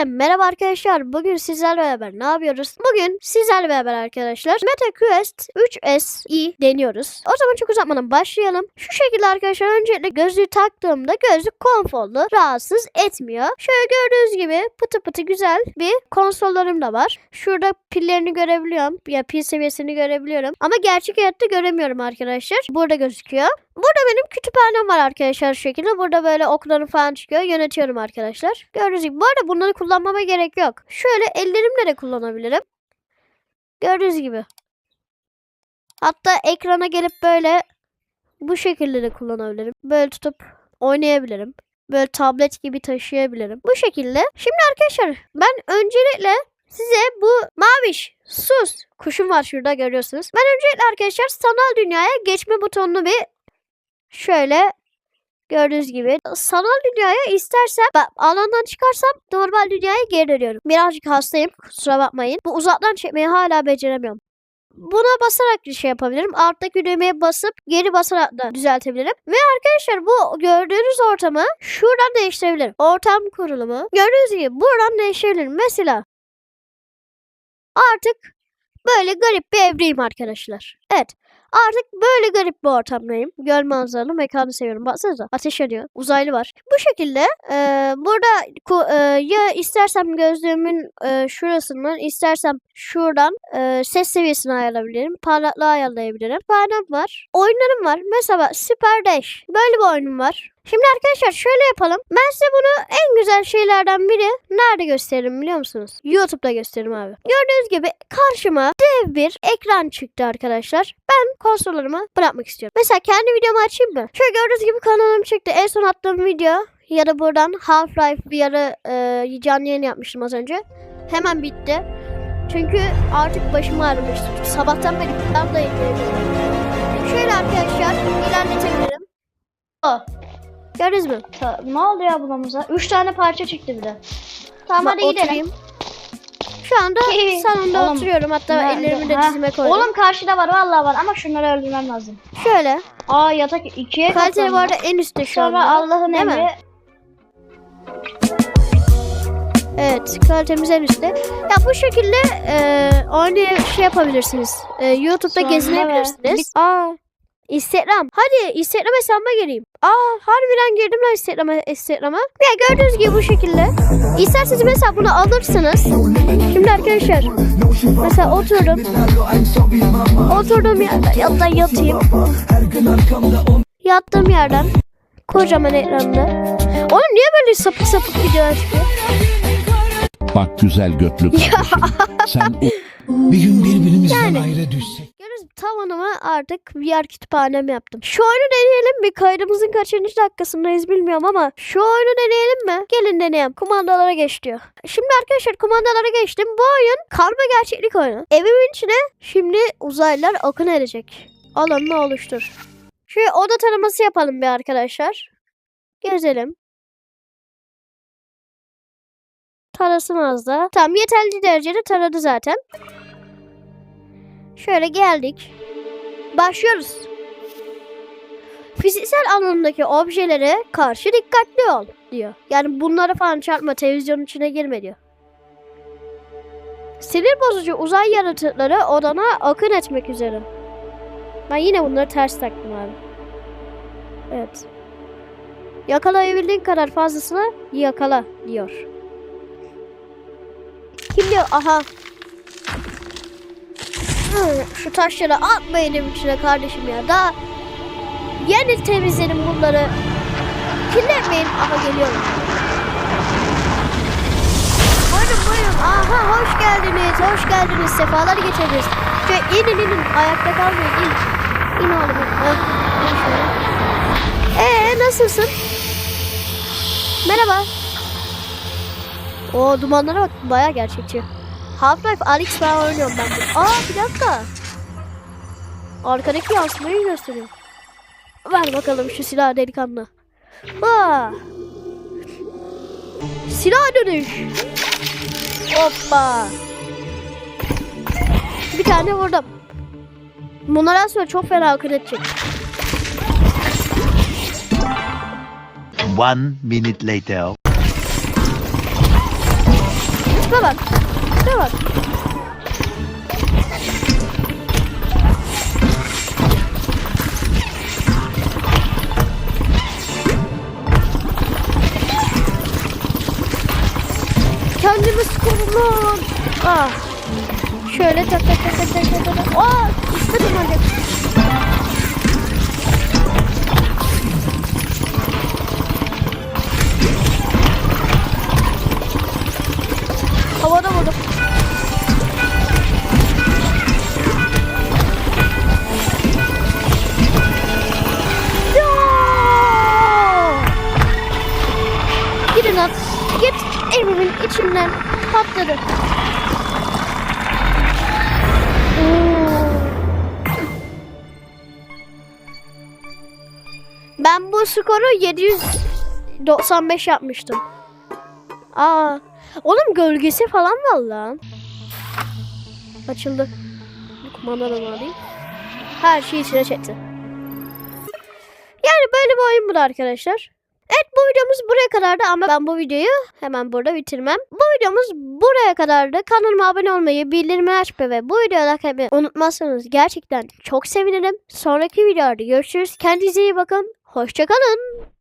Hepinize merhaba arkadaşlar. Bugün sizlerle beraber ne yapıyoruz? Bugün sizlerle beraber arkadaşlar MetaQuest 3SI deniyoruz. O zaman çok uzatmadan başlayalım. Şu şekilde arkadaşlar öncelikle gözlüğü taktığımda gözlük konforlu, rahatsız etmiyor. Şöyle gördüğünüz gibi pıtı pıtı güzel bir konsollarım da var. Şurada pillerini görebiliyorum. Ya pil seviyesini görebiliyorum. Ama gerçek hayatta göremiyorum arkadaşlar. Burada gözüküyor. Burada benim kütüphanem var arkadaşlar şu şekilde. Burada böyle oklarım falan çıkıyor. Yönetiyorum arkadaşlar. Gördüğünüz gibi. Bu arada bunları kullanmama gerek yok. Şöyle ellerimle de kullanabilirim. Gördüğünüz gibi. Hatta ekrana gelip böyle bu şekilde de kullanabilirim. Böyle tutup oynayabilirim. Böyle tablet gibi taşıyabilirim. Bu şekilde. Şimdi arkadaşlar ben öncelikle size bu maviş sus kuşum var şurada görüyorsunuz. Ben öncelikle arkadaşlar sanal dünyaya geçme butonunu bir şöyle gördüğünüz gibi sanal dünyaya istersem alandan çıkarsam normal dünyaya geri dönüyorum. Birazcık hastayım kusura bakmayın. Bu uzaktan çekmeyi hala beceremiyorum. Buna basarak bir şey yapabilirim. Alttaki düğmeye basıp geri basarak da düzeltebilirim. Ve arkadaşlar bu gördüğünüz ortamı şuradan değiştirebilirim. Ortam kurulumu. Gördüğünüz gibi buradan değiştirebilirim. Mesela artık böyle garip bir evreyim arkadaşlar. Evet. Artık böyle garip bir ortamdayım. Göl manzaralı mekanı seviyorum. Baksanıza ateş yanıyor. Uzaylı var. Bu şekilde e, burada e, ya istersem gözlüğümün e, şurasından istersem şuradan e, ses seviyesini ayarlayabilirim. Parlaklığı ayarlayabilirim. Kütüphanem var. Oyunlarım var. Mesela Super Dash. Böyle bir oyunum var. Şimdi arkadaşlar şöyle yapalım. Ben size bunu en güzel şeylerden biri nerede gösteririm biliyor musunuz? YouTube'da gösteririm abi. Gördüğünüz gibi karşıma dev bir ekran çıktı arkadaşlar. Ben konsollarımı bırakmak istiyorum. Mesela kendi videomu açayım mı? Şöyle gördüğünüz gibi kanalım çıktı. En son attığım video ya da buradan Half-Life bir ara e, canlı yayın yapmıştım az önce. Hemen bitti. Çünkü artık başım ağrımıştı. Sabahtan beri kitabla ilgileniyorum. Şöyle arkadaşlar ilerletebilirim. Aa, Gördünüz mü? ta- ne oldu ya bulamıza? Üç tane parça çıktı bir de. Tamam hadi gidelim. oturayım. Şu anda salonda Oğlum, oturuyorum. Hatta Nerede? ellerimi de dizime koydum. Oğlum karşıda var vallahi var ama şunları öldürmem lazım. Şöyle. Aa yatak ikiye Kaliteli bu arada en üstte şu Sonra anda. Allah'ın mi? emri. Evet kalitemiz en üstte. Ya bu şekilde e, aynı şey yapabilirsiniz. E, YouTube'da Sonra gezinebilirsiniz. Aa Instagram. Hadi Instagram hesabıma gireyim. Aa harbiden girdim lan Instagram'a. Instagram'a. Ya gördüğünüz gibi bu şekilde. İsterseniz mesela bunu alırsınız. Şimdi arkadaşlar mesela oturdum. Oturduğum yerden ya da yatayım. Yattığım yerden kocaman ekranda. Oğlum niye böyle sapık sapık videolar çıkıyor? Bak güzel götlü. Sen Bir gün birbirimizden Yani. ayrı düşsek. Tavanıma artık VR kütüphanem yaptım. Şu oyunu deneyelim mi? Kaydımızın kaçıncı dakikasındayız bilmiyorum ama şu oyunu deneyelim mi? Gelin deneyelim. Kumandalara geç diyor. Şimdi arkadaşlar kumandalara geçtim. Bu oyun karma gerçeklik oyunu. Evimin içine şimdi uzaylılar akın edecek. Alanını oluştur. Şöyle oda taraması yapalım bir arkadaşlar. Gezelim. Tarasın az. Tamam yeterli derecede taradı zaten. Şöyle geldik. Başlıyoruz. Fiziksel alanındaki objelere karşı dikkatli ol diyor. Yani bunlara falan çarpma televizyonun içine girme diyor. Sinir bozucu uzay yaratıkları odana akın etmek üzere. Ben yine bunları ters taktım abi. Evet. Yakalayabildiğin kadar fazlasını yakala diyor. Kim diyor? Aha. Şu taşları atma elim içine kardeşim ya. Daha yeni temizledim bunları. Kirletmeyin. Aha geliyorum. Buyurun buyurun. Aha hoş geldiniz. Hoş geldiniz. Sefalar geçirdiniz. Şöyle inin inin. Ayakta kalmayın. İn. İn oğlum. Heh, in şöyle. Ee nasılsın? Merhaba. O dumanlara bak. Baya gerçekçi. Half-Life Alyx falan oynuyorum ben de. Aa bir dakika. Arkadaki yansımayı gösteriyor. Ver bakalım şu silahı delikanlı. Aa. Silah dönüş. Hoppa. Bir tane vurdum. Bunlar sonra çok fena akıl edecek. One minute later. Tipe bak. Tipe bak. Kendimi sıkıldım. Ah. Şöyle tak tak tak tak tak tak. Aa, üstte tırmanacak. Patladı. Oo. Ben bu skoru 795 yapmıştım. Aa, oğlum gölgesi falan var lan. Açıldı. Kumandadan alayım. Her şeyi içine çekti. Yani böyle bir oyun bu da arkadaşlar. Evet bu videomuz buraya kadardı ama ben bu videoyu hemen burada bitirmem. Bu videomuz buraya kadardı. Kanalıma abone olmayı, bildirimleri açmayı ve bu videoda kalmayı unutmazsanız gerçekten çok sevinirim. Sonraki videolarda görüşürüz. Kendinize iyi bakın. Hoşçakalın.